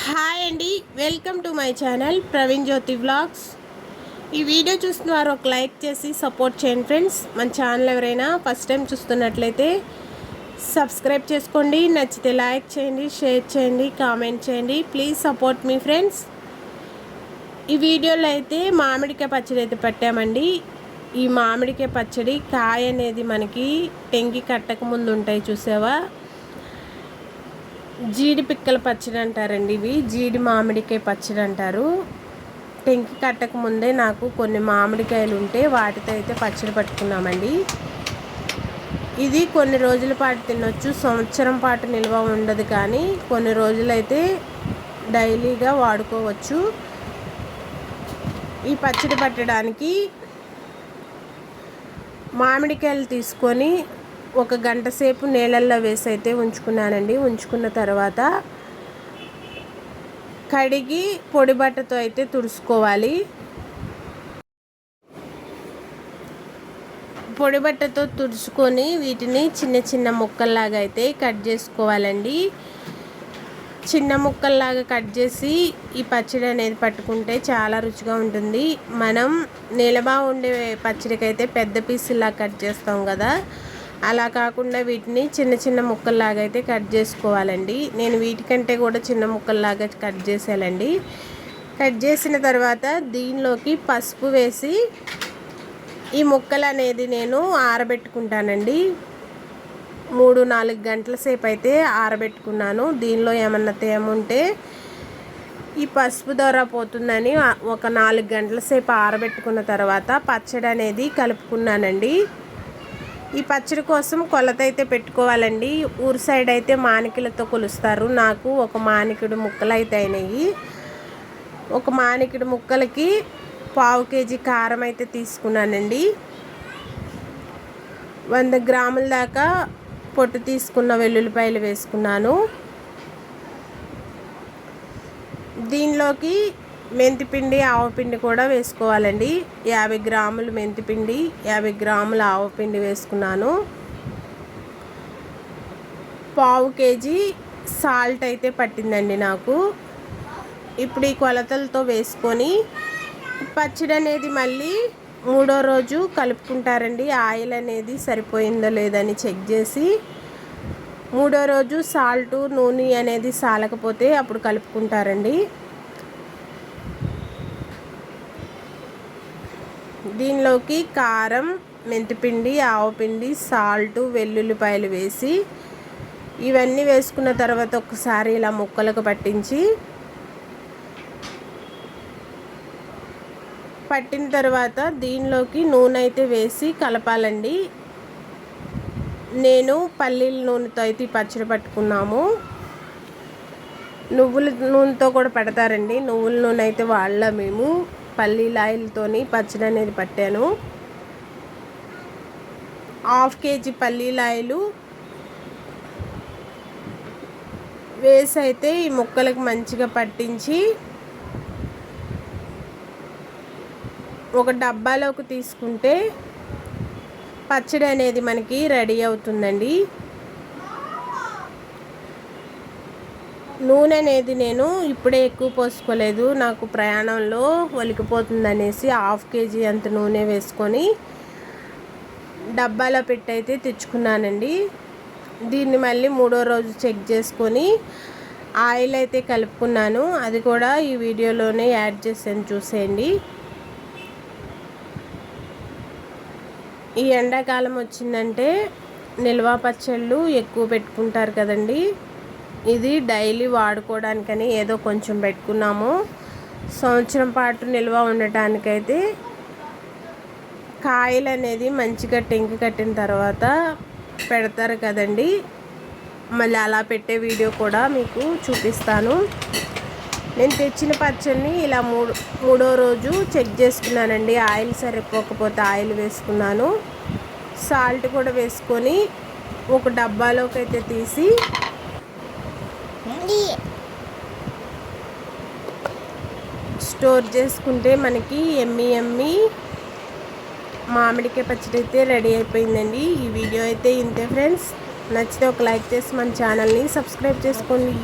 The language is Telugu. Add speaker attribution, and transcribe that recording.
Speaker 1: హాయ్ అండి welcome to my channel Praveen Jyothi vlogs. ఈ వీడియో చూస్తున్న వారు ఒక లైక్ చేసి సపోర్ట్ చేయండి ఫ్రెండ్స్. మన ఛానల్ ఎవరైనా ఫస్ట్ టైం చూస్తున్నట్లయితే సబ్స్క్రైబ్ చేసుకోండి నచ్చితే లైక్ చేయండి షేర్ చేయండి కామెంట్ చేయండి. ప్లీజ్ సపోర్ట్ మీ ఫ్రెండ్స్. ఈ వీడియోలో అయితే మామిడికాయ పచ్చడి అయితే పెట్టామండి. ఈ మామిడికాయ పచ్చడి కాయ అనేది మనకి టెంకి కట్టక ముందు ఉంటాయి చూసావా? జీడి పిక్కల పచ్చడి అంటారండి ఇవి. జీడి మామిడికాయ పచ్చడి అంటారు. టెంకి కట్టక ముందే నాకు కొన్ని మామిడికాయలు ఉంటే వాటితో అయితే పచ్చడి పట్టుకున్నామండి. ఇది కొన్ని రోజుల పాటు తినొచ్చు. సంవత్సరం పాటు నిల్వ ఉండదు కానీ కొన్ని రోజులైతే డైలీగా వాడుకోవచ్చు. ఈ పచ్చడి పట్టడానికి మామిడికాయలు తీసుకొని ఒక గంట సేపు నీళ్ళల్లో వేసి అయితే ఉంచుకున్నానండి. ఉంచుకున్న తర్వాత కడిగి పొడి బట్టతో అయితే తుడుచుకోవాలి. పొడి బట్టతో తుడుచుకొని వీటిని చిన్న చిన్న ముక్కల్లాగా అయితే కట్ చేసుకోవాలండి. చిన్న ముక్కల్లాగా కట్ చేసి ఈ పచ్చడి అనేది పట్టుకుంటే చాలా రుచిగా ఉంటుంది. మనం నిలబా ఉండే పచ్చడికైతే పెద్ద పీసులా కట్ చేస్తాం కదా. అలా కాకుండా వీటిని చిన్న చిన్న ముక్కల్లాగా అయితే కట్ చేసుకోవాలండి. నేను వీటికంటే కూడా చిన్న ముక్కల్లాగా కట్ చేసేయాలండి కట్ చేసిన తర్వాత దీనిలోకి పసుపు వేసి ఈ ముక్కలు అనేది నేను ఆరబెట్టుకుంటానండి. మూడు నాలుగు గంటల సేపు అయితే ఆరబెట్టుకున్నాను. దీనిలో ఏమన్నా తేమ ఉంటే ఈ పసుపు ద్వారా పోతుందని ఒక నాలుగు గంటల సేపు ఆరబెట్టుకున్న తర్వాత పచ్చడి అనేది కలుపుకున్నానండి. ఈ పచ్చడి కోసం కొలత అయితే పెట్టుకోవాలండి. ఊరు సైడ్ అయితే మానికలతో కొలుస్తారు. నాకు ఒక మానికుడు ముక్కలు అయితే అయినాయి. ఒక మానికుడు ముక్కలకి పావు కేజీ కారం అయితే తీసుకున్నానండి. వంద గ్రాముల దాకా పొట్టు తీసుకున్న వెల్లుల్లిపాయలు వేసుకున్నాను. దీనిలోకి మెంతిపిండి ఆవపిండి కూడా వేసుకోవాలండి. యాభై గ్రాములు మెంతిపిండి యాభై గ్రాముల ఆవపిండి వేసుకున్నాను. పావు కేజీ సాల్ట్ అయితే పట్టిందండి నాకు. ఇప్పుడు ఈ కొలతలతో వేసుకొని పచ్చడి అనేది మళ్ళీ మూడో రోజు కలుపుకుంటారండి. ఆయిల్ అనేది సరిపోయిందో లేదని చెక్ చేసి మూడో రోజు సాల్టు నూనె అనేది సాలకపోతే అప్పుడు కలుపుకుంటారండి. దీనిలోకి కారం మెంతిపిండి ఆవపిండి సాల్ట్ వెల్లుల్లిపాయలు వేసి ఇవన్నీ వేసుకున్న తర్వాత ఒకసారి ఇలా ముక్కలకు పట్టించి పట్టిన తర్వాత దీనిలోకి నూనె అయితే వేసి కలపాలండి. నేను పల్లీల నూనెతో అయితే పచ్చడి పట్టుకున్నాము. నువ్వుల నూనెతో కూడా పెడతారండి. నువ్వుల నూనె అయితే వాళ్ళ మేము. పల్లీల ఆయిల్తో పచ్చడి అనేది పట్టాను. హాఫ్ కేజీ పల్లీల ఆయిలు వేసి అయితే ఈ ముక్కలకు మంచిగా పట్టించి ఒక డబ్బాలోకి తీసుకుంటే పచ్చడి అనేది మనకి రెడీ అవుతుందండి. నూనె అనేది నేను ఇప్పుడే ఎక్కువ పోసుకోలేదు. నాకు ప్రయాణంలో ఒలికిపోతుంది అనేసి హాఫ్ కేజీ అంత నూనె వేసుకొని డబ్బాలో పెట్టయితే తెచ్చుకున్నానండి. దీన్ని మళ్ళీ మూడో రోజు చెక్ చేసుకొని ఆయిల్ అయితే కలుపుకున్నాను. అది కూడా ఈ వీడియోలోనే యాడ్ చేసాను చూసేయండి. ఈ ఎండాకాలం వచ్చిందంటే నిల్వ పచ్చళ్ళు ఎక్కువ పెట్టుకుంటారు కదండీ. ఇది డైలీ వాడుకోవడానికని ఏదో కొంచెం పెట్టుకున్నాము. సంవత్సరం పాటు నిల్వ ఉండటానికైతే కాయలు అనేది మంచిగా టెంకి కట్టిన తర్వాత పెడతారు కదండి. మళ్ళీ అలా పెట్టే వీడియో కూడా మీకు చూపిస్తాను. నేను తెచ్చిన పచ్చడిని ఇలా మూడు మూడో రోజు చెక్ చేసుకున్నానండి. ఆయిల్ సరిపోకపోతే ఆయిల్ వేసుకున్నాను. సాల్ట్ కూడా వేసుకొని ఒక డబ్బాలోకి అయితే తీసి స్టోర్ చేసుకుంటే మనకి ఎమ్మి ఎమ్మి మామిడికాయ పచ్చడి అయితే రెడీ అయిపోయిందండి. ఈ వీడియో అయితే ఇంతే ఫ్రెండ్స్. నచ్చితే ఒక లైక్ చేసి మన ఛానల్ని సబ్స్క్రైబ్ చేసుకోండి.